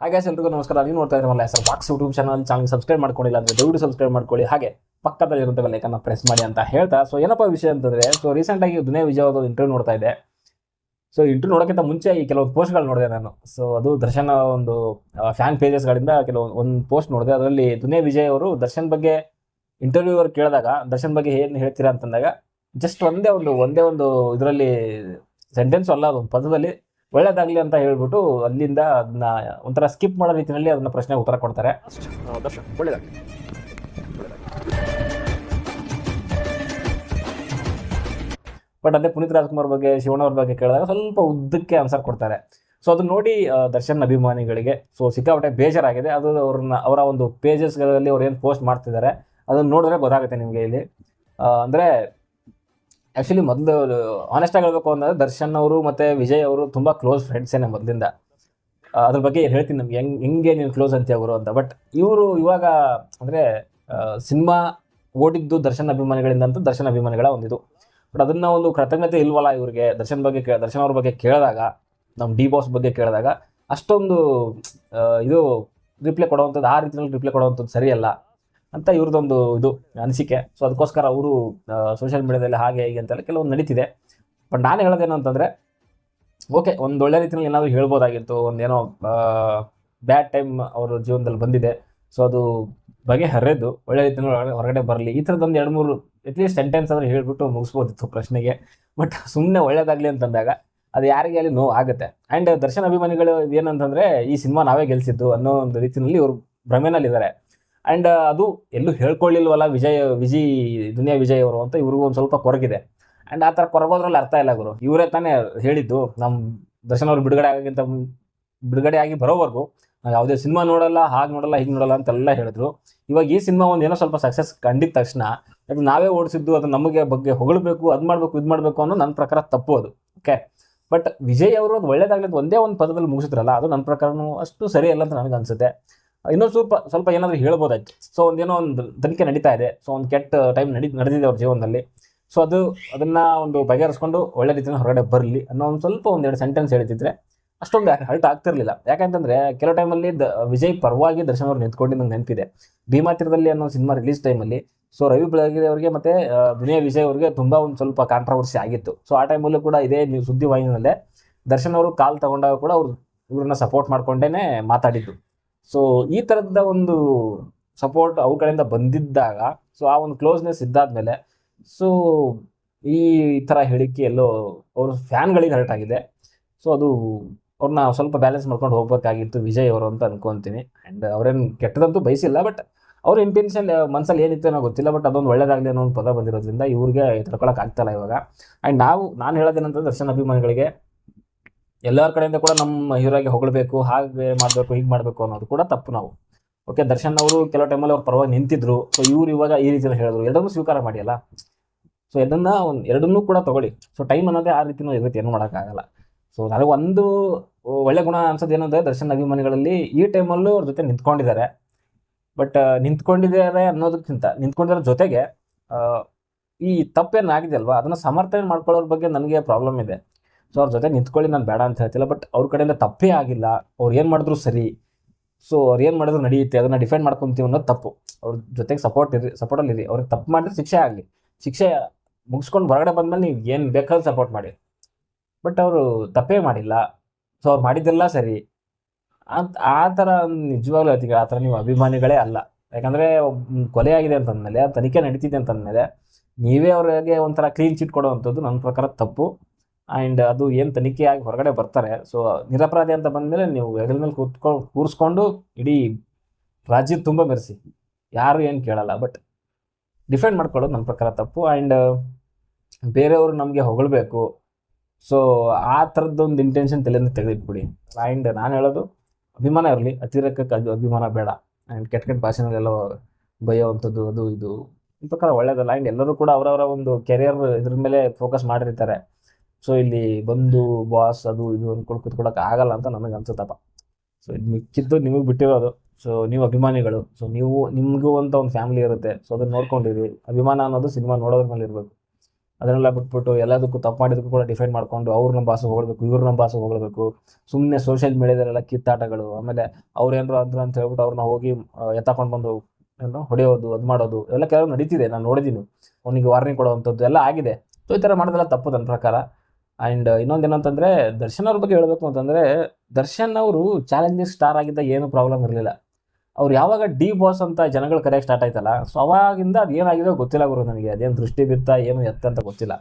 ಹಾಗೆ ಎಲ್ರಿಗೂ ನಮಸ್ಕಾರ. ನೀವು ನೋಡ್ತಾ ಇದ್ರಲ್ಲ sir box YouTube channel channel subscribe ಮಾಡ್ಕೊಂಡಿಲ್ಲ ಅಂದ್ರೆ ದಯವಿಟ್ಟು ಸಬ್ಸ್ಕ್ರೈಬ್ ಮಾಡ್ಕೊಳ್ಳಿ. ಹಾಗೆ ಪಕ್ಕದಲ್ಲಿ ಇರುವಂಥ ಬೆಲ್ಲೈಕನ್ನ ಪ್ರೆಸ್ ಮಾಡಿ ಅಂತ ಹೇಳ್ತಾ. ಸೊ ಏನಪ್ಪ ವಿಷಯ ಅಂತಂದ್ರೆ ಸೊ ರೀಸೆಂಟಾಗಿ ದುನೇ ವಿಜಯ್ ಅವ್ರದ್ದು ಇಂಟರ್ವ್ಯೂ ನೋಡ್ತಾ ಇದ್ದೆ ಸೊ ಇಂಟರ್ವ್ಯೂ ನೋಡೋಕ್ಕಿಂತ ಮುಂಚೆ ಈ ಕೆಲವೊಂದು ಪೋಸ್ಟ್ಗಳು ನೋಡಿದೆ ನಾನು. ಸೊ ಅದು ದರ್ಶನ್ ಒಂದು ಫ್ಯಾನ್ ಪೇಜಸ್ಗಳಿಂದ ಕೆಲವೊಂದು, ಒಂದು ಪೋಸ್ಟ್ ನೋಡಿದೆ. ಅದರಲ್ಲಿ ದುನೇ ವಿಜಯ್ ಅವರು ದರ್ಶನ್ ಬಗ್ಗೆ ಇಂಟರ್ವ್ಯೂ ಅವ್ರು ಕೇಳಿದಾಗ, ದರ್ಶನ್ ಬಗ್ಗೆ ಏನು ಹೇಳ್ತೀರಾ ಅಂತಂದಾಗ ಜಸ್ಟ್ ಒಂದೇ ಒಂದು ಒಂದೇ ಒಂದು ಇದರಲ್ಲಿ ಸೆಂಟೆನ್ಸ್ ಅಲ್ಲ ಅದೊಂದು ಪದದಲ್ಲಿ ಒಳ್ಳೇದಾಗ್ಲಿ ಅಂತ ಹೇಳ್ಬಿಟ್ಟು ಅಲ್ಲಿಂದ ಅದನ್ನ ಒಂಥರ ಸ್ಕಿಪ್ ಮಾಡೋ ರೀತಿಯಲ್ಲಿ ಅದನ್ನ ಪ್ರಶ್ನೆಗೆ ಉತ್ತರ ಕೊಡ್ತಾರೆ. ಬಟ್ ಅದೇ ಪುನೀತ್ ರಾಜ್ಕುಮಾರ್ ಬಗ್ಗೆ, ಶಿವಣ್ಣ ಅವ್ರ ಬಗ್ಗೆ ಕೇಳಿದಾಗ ಸ್ವಲ್ಪ ಉದ್ದಕ್ಕೆ ಆನ್ಸರ್ ಕೊಡ್ತಾರೆ. ಸೊ ಅದನ್ನ ನೋಡಿ ದರ್ಶನ್ ಅಭಿಮಾನಿಗಳಿಗೆ. ಸೊ ಸಿಕ್ಕಾಪಟ್ಟೆ ಬೇಜಾರಾಗಿದೆ. ಅದು ಅವ್ರನ್ನ, ಅವರ ಒಂದು ಪೇಜಸ್ಗಳಲ್ಲಿ ಅವ್ರು ಏನು ಪೋಸ್ಟ್ ಮಾಡ್ತಿದ್ದಾರೆ, ಅದನ್ನ ನೋಡಿದ್ರೆ ಗೊತ್ತಾಗುತ್ತೆ ನಿಮಗೆ ಇಲ್ಲಿ. ಅಂದ್ರೆ ಆ್ಯಕ್ಚುಲಿ ಮೊದಲು ಆನೆಸ್ಟ್ ಆಗಿ ಹೇಳ್ಬೇಕು ಅಂದ್ರೆ ದರ್ಶನ್ ಅವರು ಮತ್ತೆ ವಿಜಯ್ ಅವರು ತುಂಬಾ ಕ್ಲೋಸ್ ಫ್ರೆಂಡ್ಸ್ ಫ್ರೆಂಡ್ಸೇನೆ ಮೊದಲಿಂದ. ಅದ್ರ ಬಗ್ಗೆ ಹೇಳ್ತೀನಿ ನಮ್ಗೆ. ಹೆಂಗ್, ಹೆಂಗೆ ನೀನು ಕ್ಲೋಸ್ ಅಂತ ಅವರು ಅಂತ. ಬಟ್ ಇವರು ಇವಾಗ ಅಂದರೆ ಸಿನಿಮಾ ಓಡಿದ್ದು ದರ್ಶನ್ ಅಭಿಮಾನಿಗಳಿಂದ ಅಂತ ದರ್ಶನ್ ಅಭಿಮಾನಿಗಳ ಒಂದಿದು. ಬಟ್ ಅದನ್ನ ಒಂದು ಕೃತಜ್ಞತೆ ಇಲ್ವಲ್ಲ ಇವ್ರಿಗೆ? ದರ್ಶನ್ ಬಗ್ಗೆ ದರ್ಶನ್ ಅವ್ರ ಬಗ್ಗೆ ಕೇಳಿದಾಗ ನಮ್ಮ ಡಿ ಬಾಸ್ ಬಗ್ಗೆ ಕೇಳಿದಾಗ, ಅಷ್ಟೊಂದು ಇದು ರಿಪ್ಲೈ ಕೊಡುವಂಥದ್ದು, ಆ ರೀತಿಯಲ್ಲಿ ರಿಪ್ಲೈ ಕೊಡುವಂಥದ್ದು ಸರಿಯಲ್ಲ. ಅಂತ ಇವ್ರದ್ದೊಂದು ಇದು, ಅನಿಸಿಕೆ. ಸೊ ಅದಕ್ಕೋಸ್ಕರ ಅವರು ಸೋಷಿಯಲ್ ಮೀಡಿಯಾದಲ್ಲಿ ಹಾಗೆ ಹೀಗೆ ಅಂತೆಲ್ಲ ಕೆಲವೊಂದು ನಡೀತಿದೆ. ಬಟ್ ನಾನು ಹೇಳೋದೇನು ಅಂತಂದರೆ ಓಕೆ ಒಂದು ಒಳ್ಳೆ ರೀತಿಯಲ್ಲಿ ಏನಾದರೂ ಹೇಳ್ಬೋದಾಗಿತ್ತು ಒಂದೇನೋ ಬ್ಯಾಡ್ ಟೈಮ್ ಅವ್ರ ಜೀವನದಲ್ಲಿ ಬಂದಿದೆ. ಸೊ ಅದು ಬಗೆಹರಿದು, ಒಳ್ಳೆ ರೀತಿಯಲ್ಲಿ ಹೊರಗಡೆ ಬರಲಿ. ಈ ಥರದ್ದೊಂದು ಎರಡು ಮೂರು ಅಟ್ಲೀಸ್ಟ್ ಸೆಂಟೆನ್ಸ್ ಆದರೂ ಹೇಳ್ಬಿಟ್ಟು ಮುಗಿಸ್ಬೋದಿತ್ತು ಪ್ರಶ್ನೆಗೆ. ಬಟ್ ಸುಮ್ಮನೆ ಒಳ್ಳೇದಾಗಲಿ ಅಂತಂದಾಗ, ಅದು ಯಾರಿಗೆ ಅಲ್ಲಿ ನೋವು ಆಗುತ್ತೆ. ಆ್ಯಂಡ್ ದರ್ಶನ್ ಅಭಿಮಾನಿಗಳು ಏನಂತಂದರೆ ಈ ಸಿನಿಮಾ ನಾವೇ ಗೆಲ್ಸಿದ್ದು ಅನ್ನೋ ಒಂದು ರೀತಿಯಲ್ಲಿ ಇವರು ಭ್ರಮೆನಲ್ಲಿದ್ದಾರೆ. ಆ್ಯಂಡ್ ಅದು ಎಲ್ಲೂ ಹೇಳ್ಕೊಳ್ಳಿಲ್ವಲ್ಲ ವಿಜಯ್, ವಿಜಿ, ದುನಿಯಾ ವಿಜಯ್ ಅವರು ಅಂತ ಇವ್ರಿಗೂ ಒಂದು ಸ್ವಲ್ಪ ಕೊರಗಿದೆ. ಆ್ಯಂಡ್ ಆ ಥರ ಕೊರಗೋದ್ರಲ್ಲಿ ಅರ್ಥ ಇಲ್ಲ ಗುರು. ಇವರೇ ತಾನೇ ಹೇಳಿದ್ದು ನಮ್ಮ ದರ್ಶನ್ ಅವರು ಬಿಡುಗಡೆ ಆಗೋಕ್ಕಿಂತ ಬಿಡುಗಡೆ ಆಗಿ ಬರೋವರೆಗೂ ನಾವು ಯಾವುದೇ ಸಿನಿಮಾ ನೋಡಲ್ಲ, ಹಾಗೆ ನೋಡಲ್ಲ, ಹೀಗೆ ನೋಡಲ್ಲ ಅಂತೆಲ್ಲ ಹೇಳಿದ್ರು. ಇವಾಗ ಈ ಸಿನಿಮಾ ಒಂದು ಏನೋ ಸ್ವಲ್ಪ ಸಕ್ಸಸ್ ಕಂಡಿದ ತಕ್ಷಣ, ಅದು ನಾವೇ ಓಡಿಸಿದ್ದು, ಅದು ನಮಗೆ ಬಗ್ಗೆ ಹೊಗಳಬೇಕು, ಅದು ಮಾಡಬೇಕು, ಇದು ಮಾಡಬೇಕು ಅನ್ನೋ ನನ್ನ ಪ್ರಕಾರ ತಪ್ಪು ಅದು. ಓಕೆ ಬಟ್ ವಿಜಯ್ ಅವರು ಅದು ಒಳ್ಳೇದಾಗಲಿ ಒಂದೇ ಒಂದು ಪದದಲ್ಲಿ ಮುಗಿಸಿದ್ರಲ್ಲ, ಅದು ನನ್ನ ಪ್ರಕಾರನೂ ಅಷ್ಟು ಸರಿ ಸರಿಯಲ್ಲ ಅಂತ ನನಗೆ ಅನ್ಸುತ್ತೆ. ಇನ್ನೊಂದು ಸ್ವಲ್ಪ ಸ್ವಲ್ಪ ಏನಾದರೂ ಹೇಳ್ಬೋದಾಯ್ತು. ಸೊ ಒಂದೇನೋ ಒಂದು ತನಿಖೆ ನಡೀತಾ ಇದೆ. ಸೊ ಒಂದು ಕೆಟ್ಟ ಟೈಮ್ ನಡಿ, ನಡೆದಿದೆ ಅವ್ರ ಜೀವನದಲ್ಲಿ. ಸೊ ಅದು, ಅದನ್ನು ಒಂದು ಬಗೆಹರಿಸ್ಕೊಂಡು ಒಳ್ಳೆ ರೀತಿಯಲ್ಲಿ ಹೊರಗಡೆ ಬರಲಿ ಅನ್ನೋ ಒಂದು ಸ್ವಲ್ಪ ಒಂದೆರಡು ಸೆಂಟೆನ್ಸ್ ಹೇಳ್ತಿದ್ರೆ ಅಷ್ಟೊಂದು ಬೇರೆ ಹಲ್ಟ್ ಆಗ್ತಿರಲಿಲ್ಲ. ಯಾಕಂತಂದ್ರೆ ಕೆಲವು ಟೈಮಲ್ಲಿ ದ, ವಿಜಯ್ ಪರವಾಗಿ ದರ್ಶನ್ ಅವ್ರು ನಿಂತ್ಕೊಂಡು ನಂಗೆ ನೆನಪಿದೆ. ಭೀಮಾತಿರದಲ್ಲಿ ಅನ್ನೋ ಸಿನಿಮಾ ರಿಲೀಸ್ ಟೈಮಲ್ಲಿ ಸೊ ರವಿ ಬೆಳಗೆರೆ ಅವರಿಗೆ ಮತ್ತೆ ದುನಿಯಾ ವಿಜಯ್ ಅವರಿಗೆ ತುಂಬಾ ಒಂದು ಸ್ವಲ್ಪ ಕಾಂಟ್ರವರ್ಸಿ ಆಗಿತ್ತು. ಸೊ ಆ ಟೈಮಲ್ಲೂ ಕೂಡ ಇದೇ ನೀವು ಸುದ್ದಿವಾಹಿನಿಯಲ್ಲೇ ದರ್ಶನ್ ಅವರು ಕಾಲ್ ತಗೊಂಡಾಗ ಕೂಡ ಅವರು ಇವ್ರನ್ನ ಸಪೋರ್ಟ್ ಮಾಡ್ಕೊಂಡೇನೆ ಮಾತಾಡಿದ್ದು. ಸೊ ಈ ಥರದ ಒಂದು ಸಪೋರ್ಟ್ ಅವ್ರ ಕಡೆಯಿಂದ ಬಂದಿದ್ದಾಗ ಸೊ ಆ ಒಂದು ಕ್ಲೋಸ್ನೆಸ್ ಇದ್ದಾದ್ಮೇಲೆ ಸೊ ಈ ಥರ ಹೇಳಿಕೆ ಎಲ್ಲೋ ಅವ್ರ ಫ್ಯಾನ್ಗಳಿಗೆ ಹರ್ಟ್ ಆಗಿದೆ. ಸೊ ಅದು ಅವ್ರನ್ನ ಸ್ವಲ್ಪ ಬ್ಯಾಲೆನ್ಸ್ ಮಾಡ್ಕೊಂಡು ಹೋಗ್ಬೇಕಾಗಿತ್ತು ವಿಜಯ್ ಅವರು ಅಂತ ಅನ್ಕೊಂತೀನಿ. ಆ್ಯಂಡ್ ಅವ್ರೇನು ಕೆಟ್ಟದಂತೂ ಬಯಸಿಲ್ಲ ಬಟ್ ಅವ್ರ ಇಂಟೆನ್ಷನ್ ಮನಸ್ಸಲ್ಲಿ ಏನಿತ್ತು ಅನ್ನೋ ಗೊತ್ತಿಲ್ಲ ಬಟ್ ಅದೊಂದು ಒಳ್ಳೇದಾಗಲಿ ಅನ್ನೋ ಒಂದು ಪದ ಬಂದಿರೋದ್ರಿಂದ ಇವ್ರಿಗೆ ತಡ್ಕೊಳಕ್ ಆಗ್ತಾಯಿಲ್ಲ ಇವಾಗ. ಆ್ಯಂಡ್ ನಾವು, ನಾನು ಹೇಳೋದೇನಂತಂದ್ರೆ ದರ್ಶನ್ ಅಭಿಮಾನಿಗಳಿಗೆ ಎಲ್ಲರ ಕಡೆಯಿಂದ ಕೂಡ ನಮ್ಮ ಹೀರೋಗೆ ಹೊಗಳಬೇಕು, ಹಾಗೆ ಮಾಡಬೇಕು, ಹೀಗೆ ಮಾಡಬೇಕು ಅನ್ನೋದು ಕೂಡ ತಪ್ಪು ನಾವು. ಓಕೆ ದರ್ಶನ್ ಅವರು ಕೆಲವು ಟೈಮಲ್ಲಿ ಅವ್ರ ಪರವಾಗಿ ನಿಂತಿದ್ರು. ಸೊ ಇವ್ರು ಇವಾಗ ಈ ರೀತಿಯಲ್ಲಿ ಹೇಳಿದ್ರು. ಎರಡನ್ನೂ ಸ್ವೀಕಾರ ಮಾಡಿಯಲ್ಲ ಸೊ ಇದನ್ನು ಒಂದು, ಎರಡನ್ನೂ ಕೂಡ ತಗೊಳ್ಳಿ. ಸೊ ಟೈಮ್ ಅನ್ನೋದೇ ಆ ರೀತಿನೂ ಇರುತ್ತೆ. ಏನು ಮಾಡೋಕ್ಕಾಗಲ್ಲ. ಸೊ ನನಗೆ ಒಂದು ಒಳ್ಳೆ ಗುಣ ಅನ್ಸೋದು ಏನಂದ್ರೆ, ದರ್ಶನ್ ಅಭಿಮಾನಿಗಳಲ್ಲಿ ಈ ಟೈಮಲ್ಲೂ ಅವ್ರ ಜೊತೆ ನಿಂತ್ಕೊಂಡಿದ್ದಾರೆ. ಬಟ್ ನಿಂತ್ಕೊಂಡಿದ್ದಾರೆ ಅನ್ನೋದಕ್ಕಿಂತ, ನಿಂತ್ಕೊಂಡಿರೋ ಜೊತೆಗೆ ಈ ತಪ್ಪೇನಾಗಿದೆ ಅಲ್ವಾ? ಅದನ್ನ ಸಮರ್ಥನೆ ಮಾಡ್ಕೊಳ್ಳೋರ ಬಗ್ಗೆ ನನಗೆ ಪ್ರಾಬ್ಲಮ್ ಇದೆ. ಸೊ ಅವ್ರ ಜೊತೆ ನಿಂತ್ಕೊಳ್ಳಿ, ನಾನು ಬೇಡ ಅಂತ ಹೇಳ್ತಿಲ್ಲ ಬಟ್ ಅವ್ರ ಕಡೆಯಿಂದ ತಪ್ಪೇ ಆಗಿಲ್ಲ. ಅವ್ರು ಏನು ಮಾಡಿದ್ರು ಸರಿ. ಸೊ ಅವ್ರು ಏನು ಮಾಡಿದ್ರು ನಡೆಯುತ್ತೆ, ಅದನ್ನು ಡಿಫೆಂಡ್ ಮಾಡ್ಕೊತೀವಿ ಅನ್ನೋದು ತಪ್ಪು. ಅವ್ರ ಜೊತೆಗೆ ಸಪೋರ್ಟ್ ಇರಿ ಸಪೋರ್ಟಲ್ಲಿ ಇರಿ. ಅವ್ರಿಗೆ ತಪ್ಪು ಮಾಡಿದ್ರೆ ಶಿಕ್ಷೆ ಆಗಲಿ. ಶಿಕ್ಷೆ ಮುಗಿಸ್ಕೊಂಡು ಹೊರಗಡೆ ಬಂದಮೇಲೆ ನೀವು ಏನು ಬೇಕಾದ್ರೂ ಸಪೋರ್ಟ್ ಮಾಡಿ. ಬಟ್ ಅವರು ತಪ್ಪೇ ಮಾಡಿಲ್ಲ. ಸೊ ಅವ್ರು ಮಾಡಿದ್ದೆಲ್ಲ ಸರಿ. ಅಂತ ಆ ಥರ ನಿಜವಾಗ್ಲೂ ಹೇಳ್ತೀವಿ, ಆ ಥರ ನೀವು ಅಭಿಮಾನಿಗಳೇ ಅಲ್ಲ. ಯಾಕಂದರೆ ಕೊಲೆ ಆಗಿದೆ ಅಂತಂದಮೇಲೆ, ತನಿಖೆ ನಡೀತಿದೆ ಅಂತಂದಮೇಲೆ, ನೀವೇ ಅವರಿಗೆ ಒಂಥರ ಕ್ಲೀನ್ ಚಿಟ್ ಕೊಡುವಂಥದ್ದು ನನ್ನ ಪ್ರಕಾರ ತಪ್ಪು. ಆ್ಯಂಡ್ ಅದು ಏನು ತನಿಖೆಯಾಗಿ ಹೊರಗಡೆ ಬರ್ತಾರೆ ಸೊ ನಿರಪರಾಧಿ ಅಂತ ಬಂದಮೇಲೆ ನೀವು ಹೆಗಲ ಮೇಲೆ ಕೂತ್ಕೊಂಡು ಕೂರಿಸ್ಕೊಂಡು ಇಡೀ ರಾಜ್ಯದ ತುಂಬ ಮೆರೆಸಿ ಯಾರು ಏನು ಕೇಳಲ್ಲ ಬಟ್ ಡಿಫೆಂಡ್ ಮಾಡ್ಕೊಳ್ಳೋದು ನನ್ನ ಪ್ರಕಾರ ತಪ್ಪು. ಆ್ಯಂಡ್ ಬೇರೆಯವರು ನಮಗೆ ಹೊಗಳಬೇಕು. ಸೊ ಆ ಥರದ್ದೊಂದು ಇಂಟೆನ್ಷನ್ ತಲೆಯಿಂದ ತೆಗೆದಿಟ್ಬಿಡಿ. ಆ್ಯಂಡ್ ನಾನು ಹೇಳೋದು, ಅಭಿಮಾನ ಇರಲಿ, ಅತಿರೇಕಕ್ಕೆ ಅಭಿಮಾನ ಬೇಡ. ಆ್ಯಂಡ್ ಕೆಟ್ಟ ಕೆಟ್ಟ ಭಾಷೆನಲ್ಲೆಲ್ಲ ಬೈಯೋವಂಥದ್ದು, ಅದು ಇದು. ಈ ಪ್ರಕಾರ ಒಳ್ಳೇದಲ್ಲ. ಆ್ಯಂಡ್ ಎಲ್ಲರೂ ಕೂಡ ಅವರವರ ಒಂದು ಕೆರಿಯರ್ ಇದ್ರ ಮೇಲೆ ಫೋಕಸ್ ಮಾಡಿರ್ತಾರೆ. ಸೊ ಇಲ್ಲಿ ಬಂದು ಬಾಸ್ ಅದು ಇದು ಅಂದ್ಕೊಂಡು ಕುತ್ಕೊಳಕ್ ಆಗಲ್ಲ ಅಂತ ನನಗೆ ಅನ್ಸುತ್ತಪ್ಪ. ಸೊ ಇದು ಮಿಕ್ಕಿದ್ದು ನಿಮಗೆ ಬಿಟ್ಟಿರೋದು. ಸೊ ನೀವು ಅಭಿಮಾನಿಗಳು. ಸೊ ನೀವು, ನಿಮಗೂ ಅಂತ ಒಂದು ಫ್ಯಾಮಿಲಿ ಇರುತ್ತೆ. ಸೊ ಅದನ್ನ ನೋಡ್ಕೊಂಡಿರಿ. ಅಭಿಮಾನ ಅನ್ನೋದು ಸಿನಿಮಾ ನೋಡೋದ್ರ ಮೇಲೆ ಇರಬೇಕು. ಅದನ್ನೆಲ್ಲ ಬಿಟ್ಬಿಟ್ಟು ಎಲ್ಲದಕ್ಕೂ ತಪ್ಪು ಮಾಡಿದಕ್ಕೂ ಕೂಡ ಡಿಫೈನ್ ಮಾಡ್ಕೊಂಡು ಅವ್ರ ನಮ್ಮ ಭಾಷೆ ಹೋಗ್ಬೇಕು ಇವ್ರ ನಮ್ಮ ಭಾಷೆಗೆ ಹೋಗ್ಬೇಕು. ಸುಮ್ಮನೆ ಸೋಷಿಯಲ್ ಮೀಡಿಯಾದಲ್ಲೆಲ್ಲ ಕಿತ್ತಾಟಗಳು, ಆಮೇಲೆ ಅವ್ರು ಏನಾರು ಅಂದ್ರು ಅಂತ ಹೇಳ್ಬಿಟ್ಟು ಅವ್ರನ್ನ ಹೋಗಿ ಎತ್ತಾಕೊಂಡು ಬಂದು ಏನೋ ಹೊಡೆಯೋದು, ಅದು ಮಾಡೋದು, ಎಲ್ಲ ಕೆಲವು ನಡೀತಿದೆ. ನಾನು ನೋಡಿದ್ದೀನಿ ಅವನಿಗೆ ವಾರ್ನಿಂಗ್ ಕೊಡುವಂಥದ್ದು ಎಲ್ಲ ಆಗಿದೆ. ಸೊ ಈ ಥರ ಮಾಡೋದೆಲ್ಲ ತಪ್ಪು ನನ್ನ ಪ್ರಕಾರ. ಆ್ಯಂಡ್ ಇನ್ನೊಂದು ಏನಂತಂದರೆ ದರ್ಶನ್ ಅವ್ರ ಬಗ್ಗೆ ಹೇಳಬೇಕು ಅಂತಂದರೆ, ದರ್ಶನ್ ಅವರು ಚಾಲೆಂಜಿಂಗ್ ಸ್ಟಾರ್ ಆಗಿದ್ದ ಏನು ಪ್ರಾಬ್ಲಮ್ ಇರಲಿಲ್ಲ. ಅವ್ರು ಯಾವಾಗ ಡಿ ಬಾಸ್ ಅಂತ ಜನಗಳು ಕರೆಯಕ್ಕೆ ಸ್ಟಾರ್ಟ್ ಆಯ್ತಲ್ಲ, ಸೊ ಅವಾಗಿಂದ ಅದು ಏನಾಗಿದೋ ಗೊತ್ತಿಲ್ಲ ಗುರು ನನಗೆ. ಅದೇನು ದೃಷ್ಟಿ ಬಿತ್ತ, ಏನು ಎತ್ತ ಅಂತ ಗೊತ್ತಿಲ್ಲ.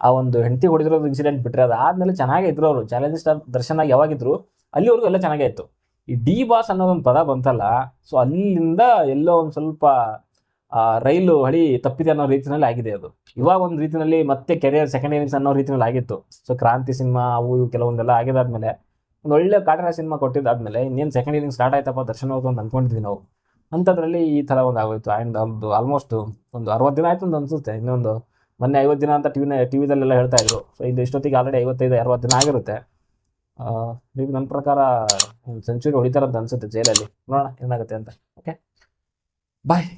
ಆ ಒಂದು ಹೆಂಡತಿ ಹೊಡೆದಿರೋದು ಇನ್ಸಿಡೆಂಟ್ ಬಿಟ್ಟರೆ ಅದಾದ್ಮೇಲೆ ಚೆನ್ನಾಗೇ ಇದ್ರು ಅವರು. ಚಾಲೆಂಜಿಂಗ್ ಸ್ಟಾರ್ ದರ್ಶನ ಯಾವಾಗಿದ್ರು, ಅಲ್ಲಿವರೆಗೂ ಎಲ್ಲ ಚೆನ್ನಾಗೇ ಇತ್ತು. ಈ ಡಿ ಬಾಸ್ ಅನ್ನೋದೊಂದು ಪದ ಬಂತಲ್ಲ, ಸೊ ಅಲ್ಲಿಂದ ಎಲ್ಲೋ ಒಂದು ಸ್ವಲ್ಪ ರೈಲು ಹಳಿ ತಪ್ಪಿದೆ ಅನ್ನೋ ರೀತಿಯಲ್ಲಿ ಆಗಿದೆ ಅದು. ಇವಾಗ ಒಂದು ರೀತಿಯಲ್ಲಿ ಮತ್ತೆ ಕೆರಿಯರ್ ಸೆಕೆಂಡ್ ಇನಿಂಗ್ಸ್ ಅನ್ನೋ ರೀತಿಯಲ್ಲಿ ಆಗಿತ್ತು. ಸೊ ಕ್ರಾಂತಿ ಸಿನಿಮಾ, ಅವು ಇವು ಕೆಲವೊಂದೆಲ್ಲ ಆಗಿದಾದ್ಮೇಲೆ, ಒಂದು ಒಳ್ಳೆ ಕಾಟನ ಸಿನಿಮಾ ಕೊಟ್ಟಿದ್ದಾದ್ಮೇಲೆ ಇನ್ನೇನು ಸೆಕೆಂಡ್ ಇನಿಂಗ್ ಸ್ಟಾರ್ಟ್ ಆಯ್ತಪ್ಪ ದರ್ಶನ ಹೋಗ್ತು ಅಂತ ಅನ್ಕೊಂಡಿದ್ವಿ ನಾವು. ಅಂಥದ್ರಲ್ಲಿ ಈ ಥರ ಒಂದು ಆಗೋಯ್ತು. ಆ್ಯಂಡ್ ಒಂದು ಆಲ್ಮೋಸ್ಟ್ ಒಂದು ಅರವತ್ತು ದಿನ ಆಯ್ತು ಅಂತ ಅನ್ಸುತ್ತೆ. ಇನ್ನೊಂದು ಮೊನ್ನೆ ಐವತ್ತು ದಿನ ಅಂತ ಟಿವಿನ ಟಿವಿದಲ್ಲೆಲ್ಲ ಹೇಳ್ತಾ ಇದ್ರು. ಸೊ ಇದು ಇಷ್ಟೊತ್ತಿಗೆ ಆಲ್ರೆಡಿ ಐವತ್ತೈದು, ಅರವತ್ತು ದಿನ ಆಗಿರುತ್ತೆ. ನೀವು ನನ್ನ ಪ್ರಕಾರ ಸೆಂಚುರಿ ಹೊಡಿತಾರಂತ ಅನ್ಸುತ್ತೆ ಜೈಲಲ್ಲಿ. ನೋಡೋಣ ಏನಾಗುತ್ತೆ ಅಂತ. Okay bye